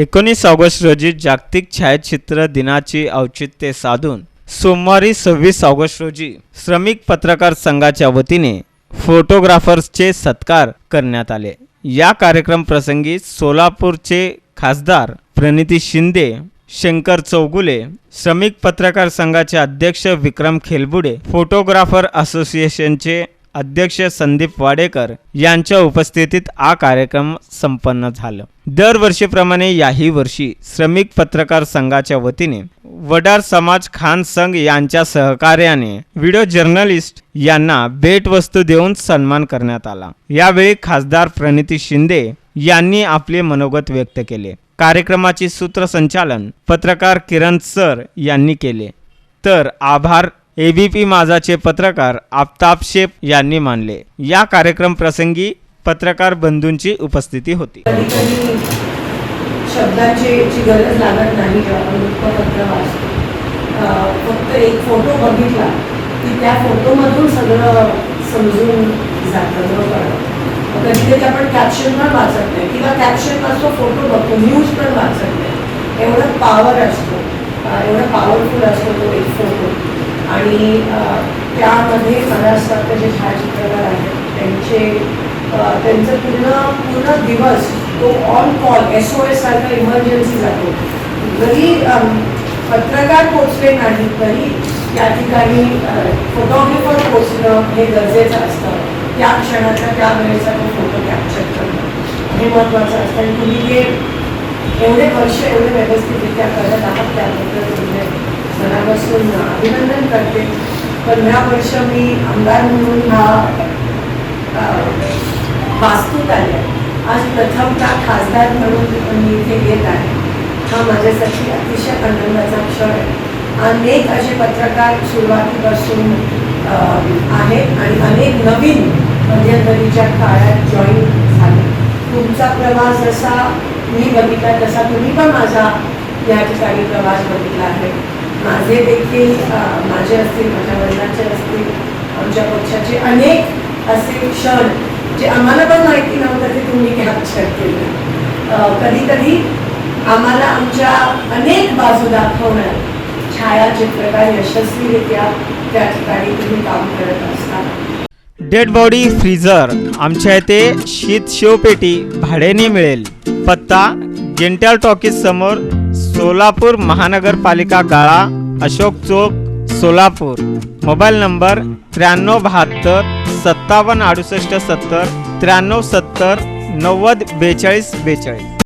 एकोणीस ऑगस्ट रोजी जागतिक छायाचित्र दिनाची औचित्य साधून सोमवारी सव्वीस ऑगस्ट रोजी श्रमिक पत्रकार संघाच्या वतीने फोटोग्राफर्सचे सत्कार करण्यात आले. या कार्यक्रम प्रसंगी सोलापूरचे खासदार प्रणिती शिंदे शंकर चौगुले श्रमिक पत्रकार संघाचे अध्यक्ष विक्रम खेलबुडे फोटोग्राफर असोसिएशनचे अध्यक्ष संदीप वाडेकर यांच्या उपस्थितीत हा कार्यक्रम संपन्न झाला. दरवर्षीप्रमाणे याही वर्षी श्रमिक पत्रकार संघाच्या वतीने वडार समाज खान संघ यांच्या सहकार्याने व्हिडिओ जर्नलिस्ट यांना भेटवस्तू देऊन सन्मान करण्यात आला. यावेळी खासदार प्रणिती शिंदे यांनी आपले मनोगत व्यक्त केले. कार्यक्रमाचे सूत्रसंचालन पत्रकार किरण सर यांनी केले. तर आभार एबीपी माझाचे पत्रकार आफताब शेप यांनी मानले. या कार्यक्रम प्रसंगी पत्रकार बंधूंची उपस्थिती होती. शब्दाची गरज लागत नाही वृत्तपत्र फक्त एक फोटो बघितला की त्या फोटोमधून सगळं समजून जातं कधी कधी आपण कॅप्शन पण वाचत नाही किंवा कॅप्शन वाचतो फोटो बघतो न्यूज पण वाचत नाही. एवढं पॉवर असतो. अं, एवढं पॉवरफुल असतो तो एक फोटो आणि त्यामध्ये मला असं वाटतं जे छायाचित्रकार आहेत त्यांचे त्यांचं पूर्ण पूर्ण दिवस तो on call S O S सारखा इमर्जन्सी जातो. जरी पत्रकार पोचले नाही तरी त्या ठिकाणी फोटोग्राफर पोचणं हे गरजेचं असतं. त्या क्षणाचा त्या वेळेचा तो फोटो कॅप्चर करणं हे महत्त्वाचं असतं. आणि तुम्ही हे एवढे वर्ष एवढे व्यवस्थितरित्या करत आहात त्याबद्दल मनापासून अभिनंदन करते. पंधरा वर्ष मी आमदार म्हणून हा वास्तूत आले. आज प्रथमता खासदार म्हणून मी इथे येत आहे हा माझ्यासाठी अतिशय आनंदाचा क्षण आहे. अनेक असे पत्रकार सुरुवातीपासून आहेत आणि अनेक नवीन मध्यंतरीच्या काळात जॉईन झाले. तुमचा प्रवास जसा मी बघितला तसा तुम्ही पण माझा या ठिकाणी प्रवास बघितला आहे. माझे देखील माझे असतील माझ्या वडिलांचे असतील आमच्या पक्षाचे अनेक असे क्षण जे आम्हाला पण माहिती नव्हतं ते तुम्ही कॅप्चर केले अं, कधी कधी आम्हाला आमच्या अनेक बाजू दाखवणार छायाचित्रकार यशस्वीरित्या त्या ठिकाणी तुम्ही काम करत असता डेड बॉडी फ्रीजर आमच्या येथे शीत शिवपेटी भाड्याने मिळेल. पत्ता जेंटल टॉकीज समोर सोलापूर महानगरपालिका गाळा अशोक चौक सोलापूर. मोबाईल नंबर त्र्याण्णव बहात्तर सत्तावन्न अडुसष्ट सत्तर त्र्याण्णव सत्तर नव्वद बेचाळीस बेचाळीस.